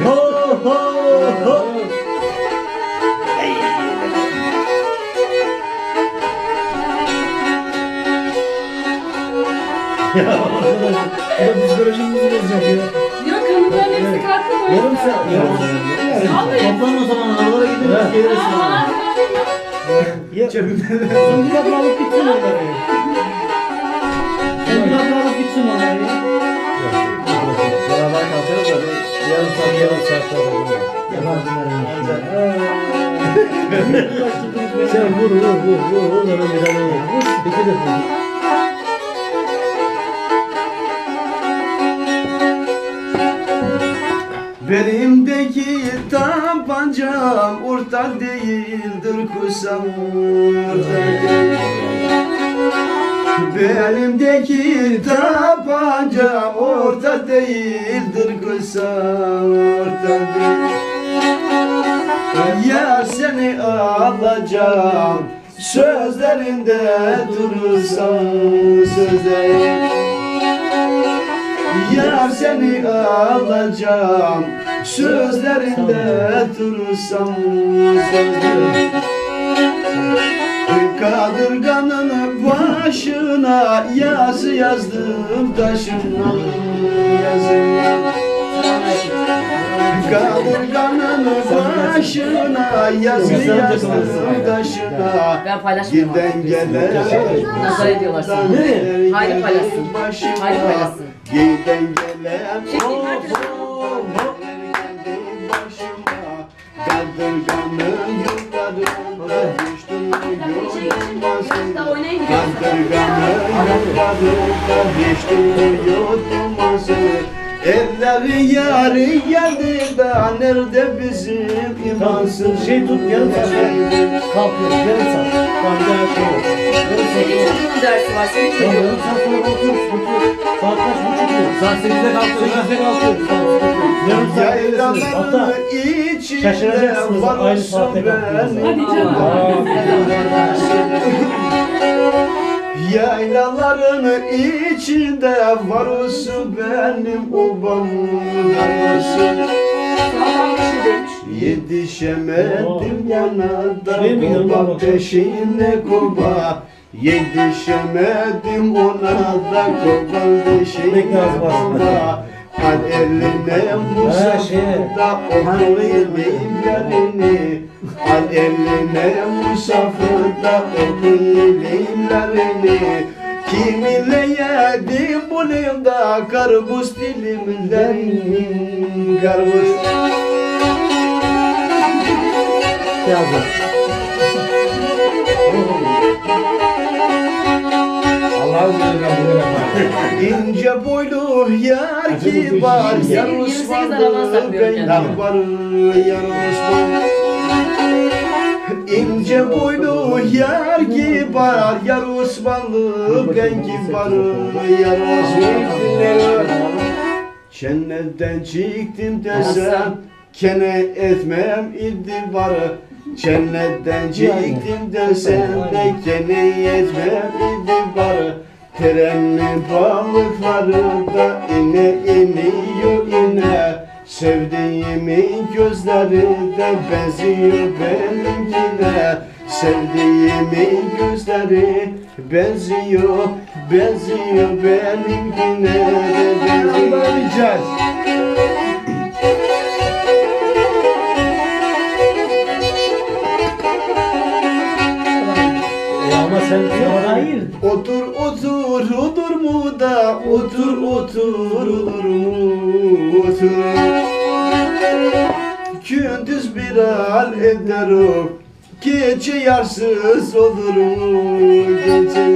Ho ho ho. Bu da psikolojimizi bozacak ya. Yok kanıtların hepsi kalktı böyle. Yarım saat. Yarım saat. Vallahi. Toplanın o zaman aralara gideriz geliriz. Aa, Ya, Zımbırakla alıp gitsin onları. Zımbırakla alıp gitsin onları. Beraber kalkarız da bir yarım saat yarım saat sonra. Yapar bunları. Sen vur vur vur vur onların bir tane vur. İki de vur. Belimdeki tabancam orta değildir kusam orta değil. Belimdeki tabancam orta değildir kusam orta değil. Ya seni alacağım sözlerinde durursam sözlerim. Yar seni alacağım. Sözlerinde durursam sözlerim Kadırganın başına yazı yazdım taşına. yazım Kadırganın başına yazı yazdım taşına Ben paylaşmıyorum Giden gelen Nazar ediyorlar sana. Haydi paylaşsın. Haydi paylaşsın. Giden gelen Çekil, herkes- Kaldırganın yollarında düştüm da oynayın gidiyorsun. Kaldırganın yollarında düştüm yorulmasın Elleri yarı geldi da nerede bizim imansız Şey tut, yarım saat. Kalkıyoruz yarım saat. Tamam bir daha şey yok. Yarım saat. Senin çocuğun dersi var. Senin çocuğun. yarım saat sonra kalkıyoruz. yok. Saat kaç buçuk mu? Saat 8'de kalkıyoruz. 8'de kalkıyoruz. Yarım saat gelirsiniz. Hatta şaşıracaksınız, var aynı olsun saatte benim Hadi canım. Yaylaların içinde var olsun benim obam var olsun Sabah beşi demiş. Yetişemedim yanada Şey koba peşine koba. Yetişemedim ona da koba peşine koba Al eline musafırda okur ilimlerini Al eline musafırda okur ilimlerini Kiminle yedim bunu da karpuz dilimlerini Karpuz. Yazdım. İnce boylu yar Yar Osmanlı aradan saklıyor ben kendini. kibar Yar Osman İnce boylu yar kibar Yar Osmanlı ben kibar Yar Osman Cennetten çıktım desem Kene etmem itibarı Cennetten çıktım desem de kene etmem itibarı Trenli balıkları da ine iniyor ine. Sevdiğimin gözleri de benziyor benimkine. Sevdiğimin gözleri benziyor, benziyor benimkine. De benziyor. Sen hayır. Otur otur olur mu da? Otur otur olur mu? Otur. Gündüz bir hal eder o. Gece yarsız olur mu? Gece.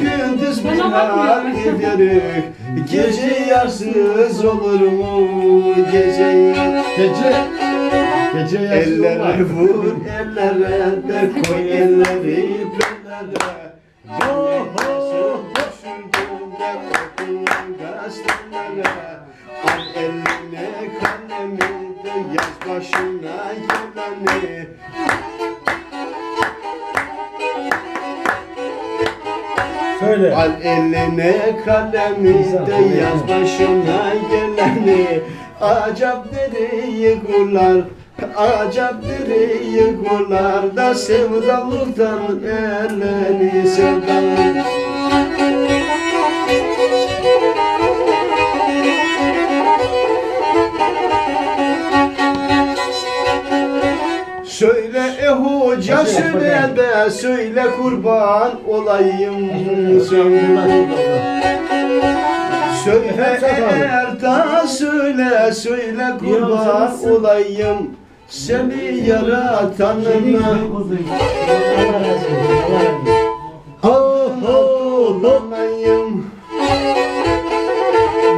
Gündüz bir hal bakmıyor. eder Gece yarsız olur mu? Gece. Gece. Gece Ellere vur. Ellere de koy elleri. Bellere Düşündüğümde okurum gazetelere. Al eline kalemi de yaz başına geleni. Söyle. Al eline kalemi de yaz başına geleni. Acap dereyi kular Acap dereyi kular da sevdalıktan elleri sevdalık Söyle e hoca söyle de söyle kurban olayım. Söyle Söyle eğer ta söyle söyle kurban olayım Seni yaratanına Ho ho ho. olayım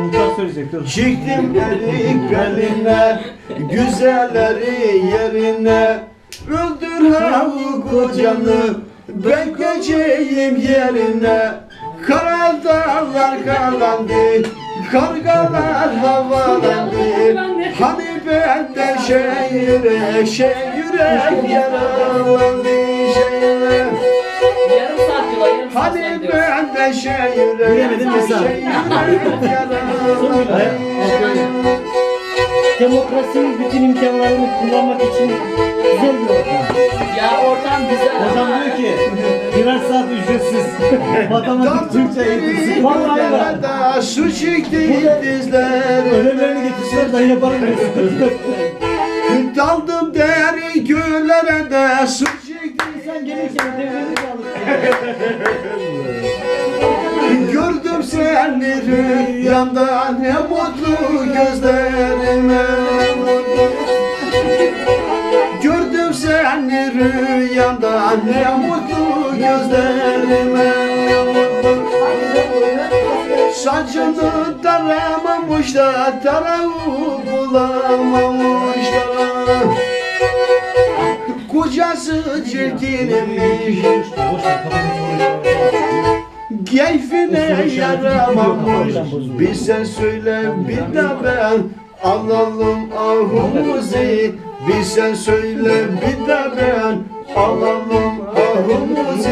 Muhtar söyleyecek dur. Çıktım erik beline Güzelleri yerine Öldür ha bu kocanı Ben geçeyim yerine Kara dağlar karlandı Kargalar havalandı Hani benden yürek Şey yürek yaralandı şey Yarım saat yola yarım saat Hani benden yürek yaralandı şey Demokrasinin bütün imkanlarını kullanmak için güzel bir ortam. Hocam diyor ki birer saat ücretsiz. Matematik, Türkçe eğitim. Vallahi da su çıktı dizler Ödevlerini getirsinler ben yaparım diyorsun. Daldım derin göllere de su çıktı Sen gelirken ödevlerini de alırsın. Gördüm seni rüyamda ne mutlu gözlerime Gördüm seni rüyamda ne mutlu gözlerime Saçını taramamış da tarağı bulamamış da Kocası çirkinmiş Keyfine yaramamış. Bir sen söyle bir de ben Alalım ahumuzu. Bir sen söyle bir de ben Alalım ahumuzu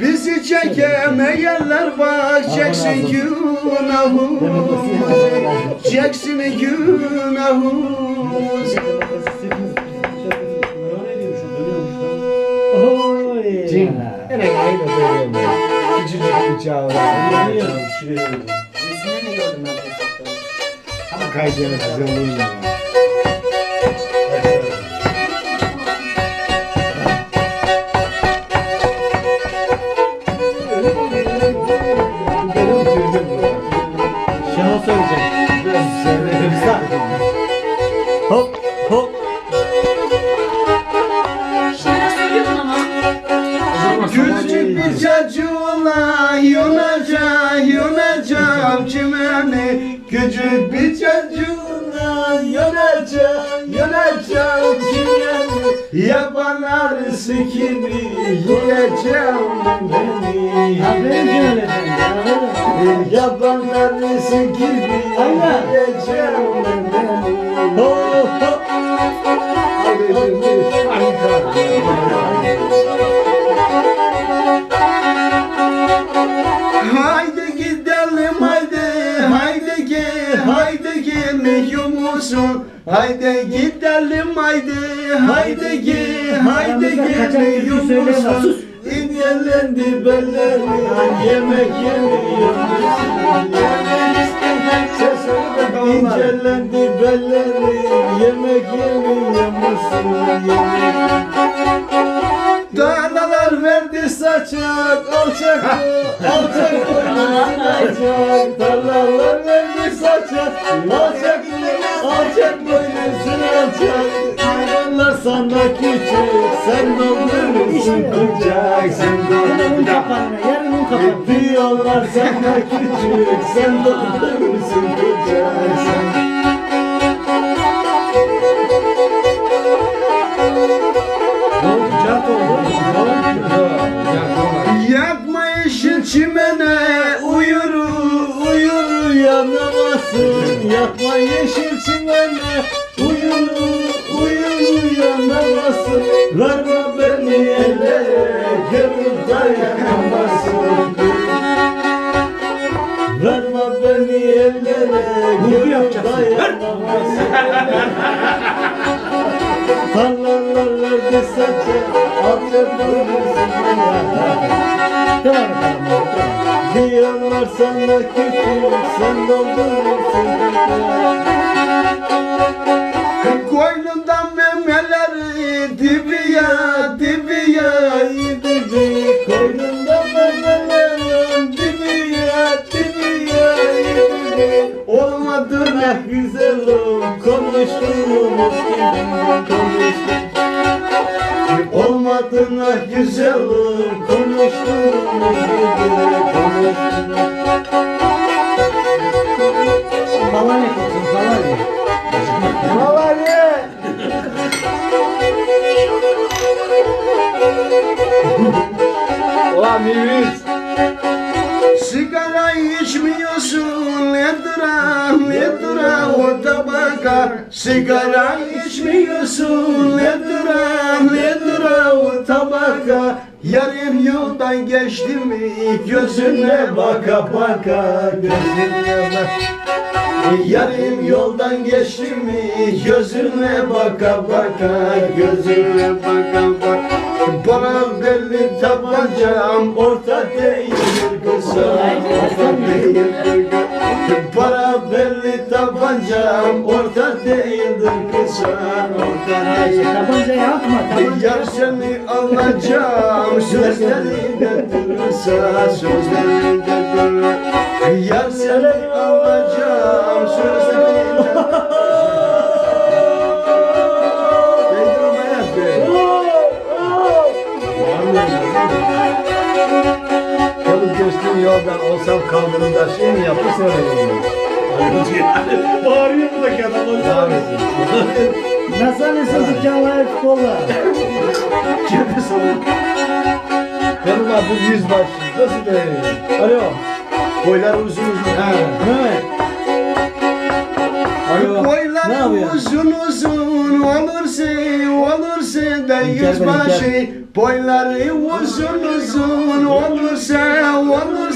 Bizi çekemeyenler bak Çeksin günahımızı Çeksin günahımızı. Cin. Küçücük bıçağı Resimlerini gördüm ben. Ama kaydını güzelliğiyle var. Benim Yapanlar sikimi yiyeceğim beni Efendi. Yapanlar sikimi Aynen. yiyeceğim beni Ho ho. Haydi musun Haydi gidelim haydi haydi gel haydi gelmiyor musun İncelendi belleri yemek yemiyor musun Ses söyle bakalım. İncelendi belleri yemek yemiyor musun Danalar verdi saçak alçak alçak alçak Danalar verdi saçak alçak alçak boynuzun alçak Hayvanlar sana küçük sen doldurursun kucak sen doldurursun kapanına, yarın un kapanına. Diyorlar sana küçük sen doldurursun kucak yeşil çimende Uyur uyur uyanamazsın Verme beni ellere gönül dayanamazsın Verme beni ellere gönül dayanamazsın Tarlalarda saçı atabilirsin Devam edelim. Diyorlar sana kötü sen doldurursun Koynundan memeleri dibi ya dibi ya Dibi koynunda memelerim Dibi ya dibi ya dibi Olmadı ne güzelim Konuştuğumuz gibi konuştuk Olmadı ne güzelim Konuştuğumuz gibi. Konuştuk Kavalye koksun, kavalye. Havale Ulan Mimiz Sigara içmiyorsun nedir ha nedir Sigara içmiyorsun nedir ha o tabaka Yarım yoldan geçti mi gözüne baka baka gözüne baka. Yarım yoldan geçti mi gözüne baka baka gözüne baka baka. Bana belli tabancam orta değildir kısa. Orta değildir Para belli tabancam orta değildir kısa orta değildir Tabancayı atma, tabancayı Yar seni alacağım sözlerinde durursa sözlerinde durur. Yar seni alacağım yoldan olsam kaldırımda şey mi yaptı söyleyeyim. Bağırıyor buradaki adam Nasıl nesin dükkanlar kolla? Cebi sana Benim adım yüzbaşı. Nasıl diyeyim? Alo. Boylar uzun uzun Ha. Mehmet. Alo. Boylar uzun uzun olursa olursa da yüzbaşı Boyları uzun uzun olursa olursa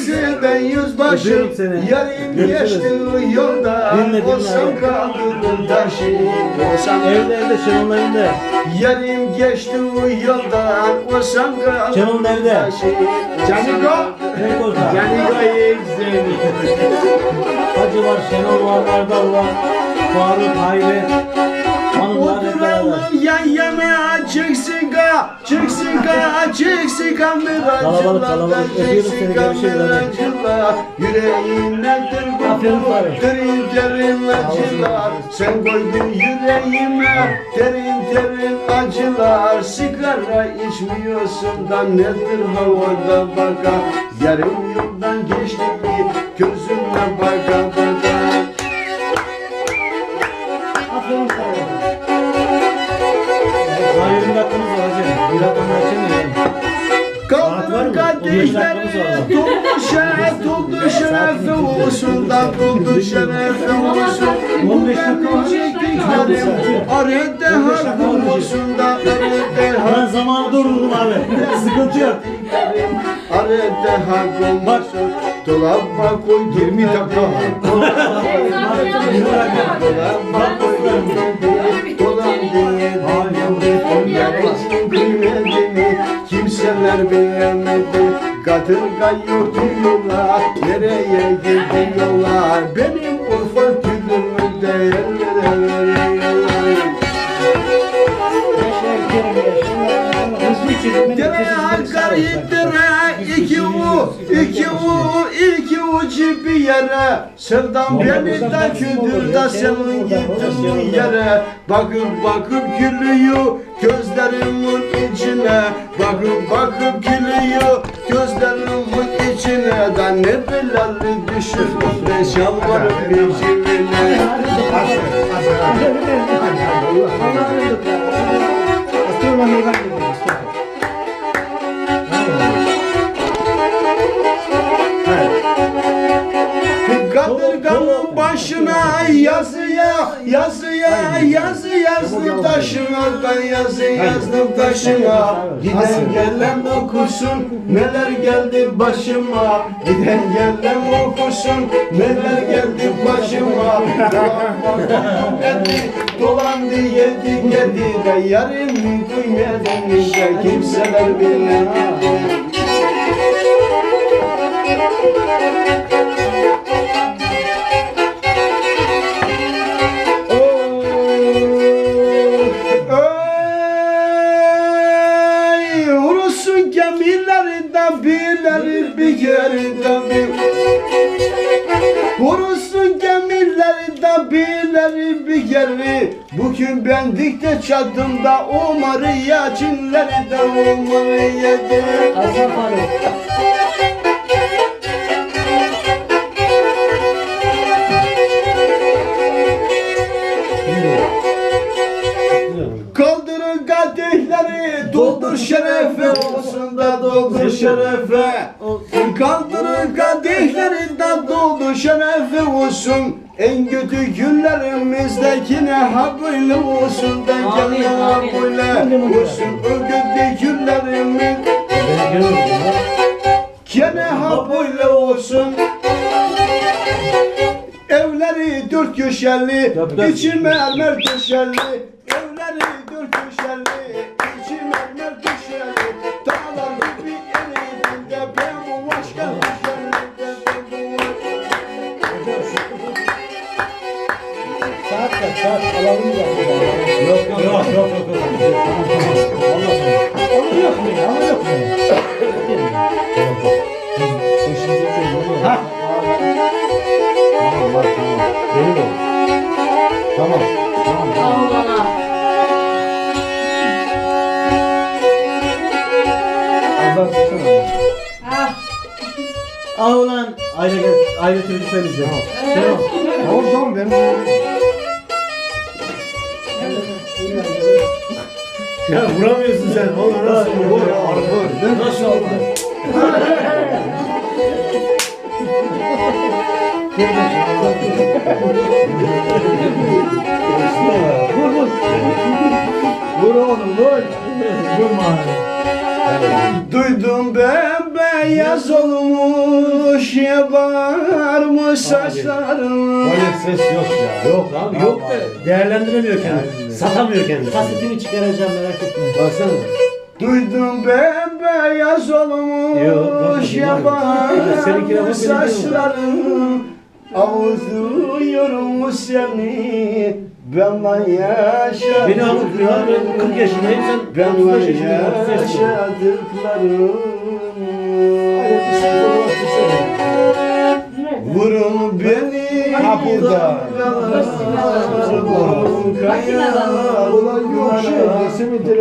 yüzbaşı Öpüyorum seni. Yarım Görüşürüz. geçti yolda olsam kaldırdım taşı olsam Evde evde Şenol'un evinde. Yarım geçti yoldan olsam kaldırdım Şenol'un evde. koza? Caniko seni Hacı var, Şenol var, Erdal var. Faruk, Hayri. Hanımlar. Oturalım yan yana çıksika çıksika çıksika Kalabalık, kalabalık. Öpüyorum seni, görüşürüz, hadi. Yüreğindedir Aferin Faruk. derin derin acılar Sen koydun yüreğime derin derin acılar Sigara içmiyorsun da nedir havada baka Yarım yoldan geçti mi gözümle baka Var. Doldu şeref, doldu şerefe olsun da Doldu şerefe olsun 15 dakika var. Çektiklerim Arede hakkım olsun da Arede Ben zamanı durdurdum abi. Sıkıntı yok. Arede hakkım Bak. olsun Dolaba koy 20 dakika Dolaba koy kimseler beğenmedi Kadırga yok diyorlar Nereye gidiyorlar? Benim Urfa külümü değerlere veriyorlar Dere Hakkari dere iki u iki u iki ucu bir yere Sevdam beni de küdür da senin gittin yere Bakıp bakıp gülüyor gözlerimin içine Bakıp bakıp gülüyor gözlerimin içine Da ne belalli düşürdüm de şalvarım biçimine Aslında meyve gibi. Kadir Sevdanın başına yazıya yazıya yazı yazdım taşına ben yazı yazdım taşına Giden gelen okusun neler geldi başıma. Giden gelen okusun neler geldi başıma. Dolandı yedi geldi de yarın duymadım işte kimseler bilemedi yerden bir. Urusun gemilerinden birileri bir yeri Bugün ben dikte çadımda umarı ya cinleri de umarı yedi Hasan Faruk. Kadehleri doldur şerefe olsun da doldur şerefe Kaldırın kadehlerinden doldur şerefe olsun. En kötü günlerimizdekine ha böyle olsun. Da Amin, gene ha amin. böyle olsun. O kötü günlerimiz gene ha böyle olsun. Evleri dört köşeli, içi mermer döşeli Evleri dört köşeli, içi mermer döşeli Kaç saat alalım mı? Yok yok yok yok yok. sana. Ama yok mu ya? Ama yok mu? Ha. Tamam bak tamam. Benim o. Tamam. Tamam. Bana. Allah tutsana. Ah. Ulan aile aile türkü söyleyeceğim. Sen o. Tamam tamam benim Ya vuramıyorsun sen. Oğlum nasıl vur? Vur. Nasıl oldu? Vur vur Vur oğlum vur Vurma. Duydum bembeyaz olmuş yabarmış saçların Böyle ses yok ya. Yok abi yok da değerlendiremiyor kendini. Satamıyor kendini. Kasetini çıkaracağım merak etme. Baksana. Duydum Yok, bakma, olmuş bunlar- Seninki de yabarmış bak, benimki de saçların Avuzuyorum seni benle yaşadıklarım Beni alıp ya ben 40 yaşındayım sen Benle 35 yaşındayım 30 yaşındayım. yaşadıklarım Vurun beni burada. Vurun kayalara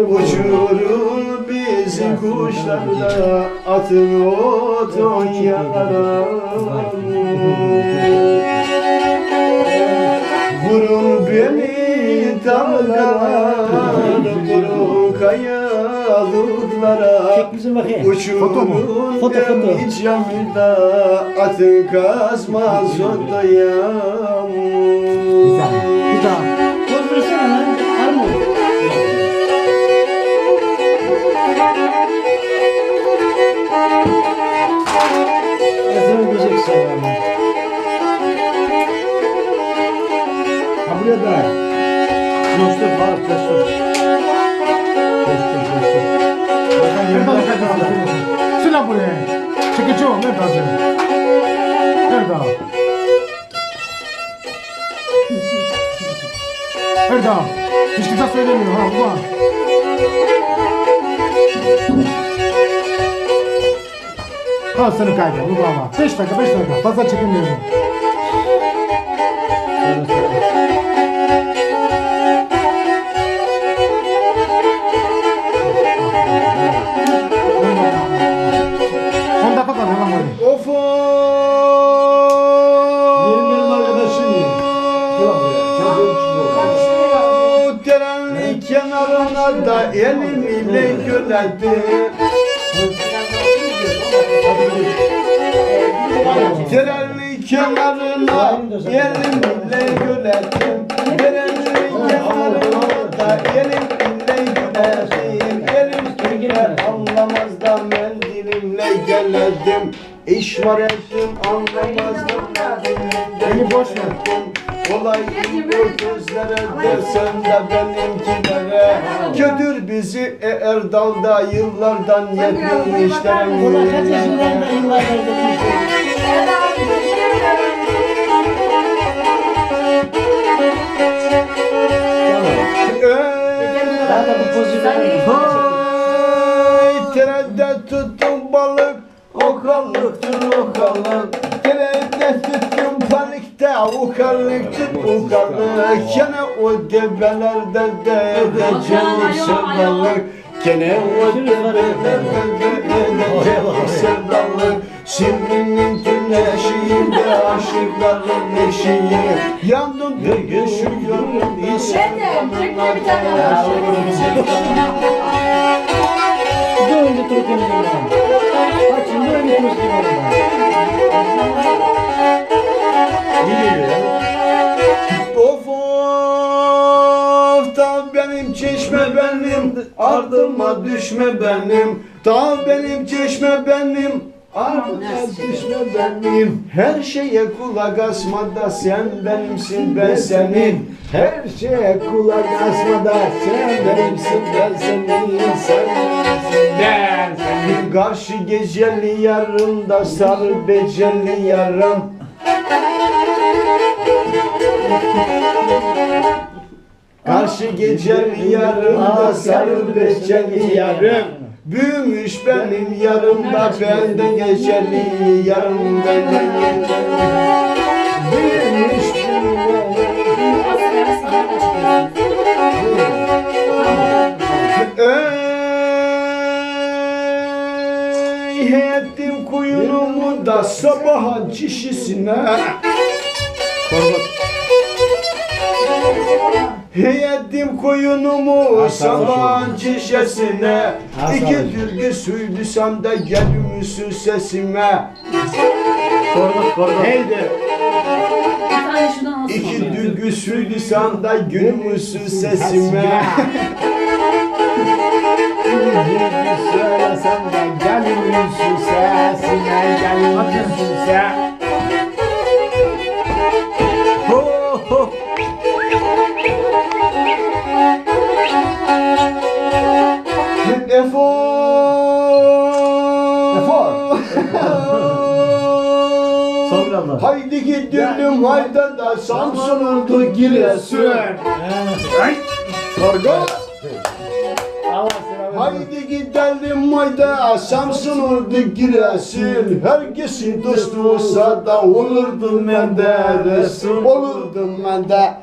Uçurun bizi kuşlarla Atın o tonyalara Vurun beni dağlara Vurun kayalıklara Çek bizi bakayım. Uçurun Foto mu? Foto, foto. Atın kazmaz odayam Güzel. Bir daha. Poz versene lan. Var mı? Ezra öleceksin ama. Ha buraya da. Dostum var dostum. Sıla buraya. Çekici ol, ne lazım? Nerede? Nerede? Hiç kimse söylemiyor ha, ulan. Al seni kaybol, ulan. Beş dakika, beş dakika. Fazla çekinmiyorum. Benim benim arkadaşım ya. Derenin kenarına da elimiyle göledim Derenin kenarına Yerimle gülerim Denizin kenarına da Yerimle gülerim Yerim kimler anlamaz da ben dilimle geledim İş var ettim anlamaz da ben dilimle boş ver. Kolay o gözlere dersen de benimkilere. Götür bizi e, Erdal'da yıllardan yetmemişlerim Ulan kaç yaşından da yıllar verdim. Zaten bu pozisyonu kalık Gene o debelerde de edeceğim sevdalık Gene o debelerde de edeceğim sevdalık Sivrinin güneşiyle aşıkların eşiği Yandım. Bir tane daha. Böyle Türkiye'nin Açın böyle Türkiye'nin İyi geliyor. ya. Çeşme benim ardıma düşme benim. Da benim çeşme benim ardıma düşme benim. Her şeye kulak asma da sen benimsin ben senin. Her şeye kulak asma da sen benimsin ben senin sen ben senin karşı geceli yarında sarı beceli yarım Karşı geceli yarımda sarı beçeli yarım Büyümüş benim yarımda benden geçerli yarım benden geçerli Büyümüş benim yarım Ey ettim kuyunumu da sabaha çişisine Heyettim koyunumu saman çişesine. İki türlü suydusam da gelmişsin sesime? Korkut korkut. Neydi? İki dügü suydusam da gülmüşsün sesime? Söylesem de gelmişsin sesime? Gelmişsin sen Efor. Son bir anda. Haydi gidelim haydi da Samsun oldu giresun. Karga. Haydi gidelim haydi Samsun oldu giresun. Herkesin dostu olsa da olurdum ben de Resul. Olurdum ben de.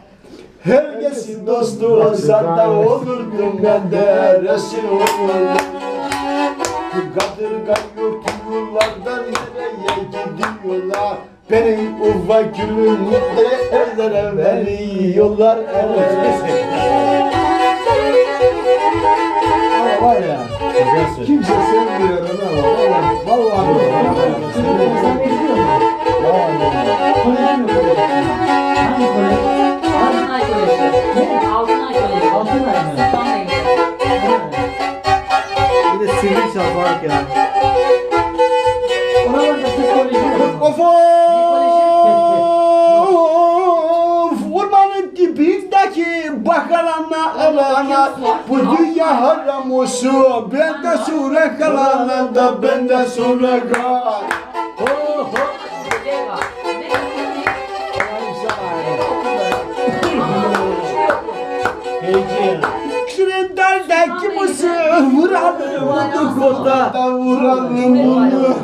Herkesin dostu olsa da olurdum ben de Resul olurdum. Kadırga yok yollardan nereye gidiyorlar? Benim ufak gülüm nereye ellere veriyorlar var ya kimse sevmiyor ama Sonra kalana da ben de sonra kal Oh, oh. Heyecan. Şurenderdeki mısır Vuralım onu kota Vuralım onu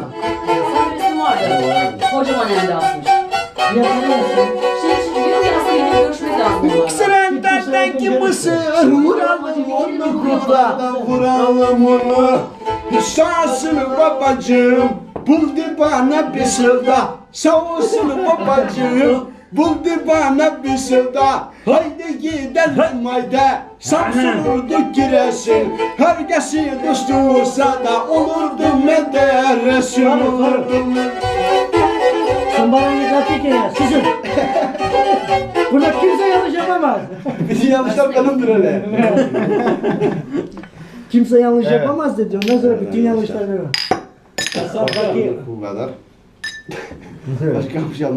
Sen resim vardı. Kocaman elde asmış. Yazıyor? Şey diyor ki aslında gidip görüşmek lazım onlarla. Şurenderdeki mısır? Vuralım onu kota Vuralım onu. Şansını babacığım Buldu bana bir sırda. Sağ olsun babacığım Buldu bana bir sırda. Haydi gidelim haydi Samsun oldu giresin. Herkesi dostu olsa da Olurdu ne de Resul olurdu ne Sen bana ki ya. Susun. Burada kimse yanlış yapamaz. Bütün yanlışlar benimdir öyle. Kimse yanlış Evet. yapamaz dedi. Ondan sonra bütün yanlışlar benim. Hesaptaki Bu kadar. Başka bir şey anlamadım.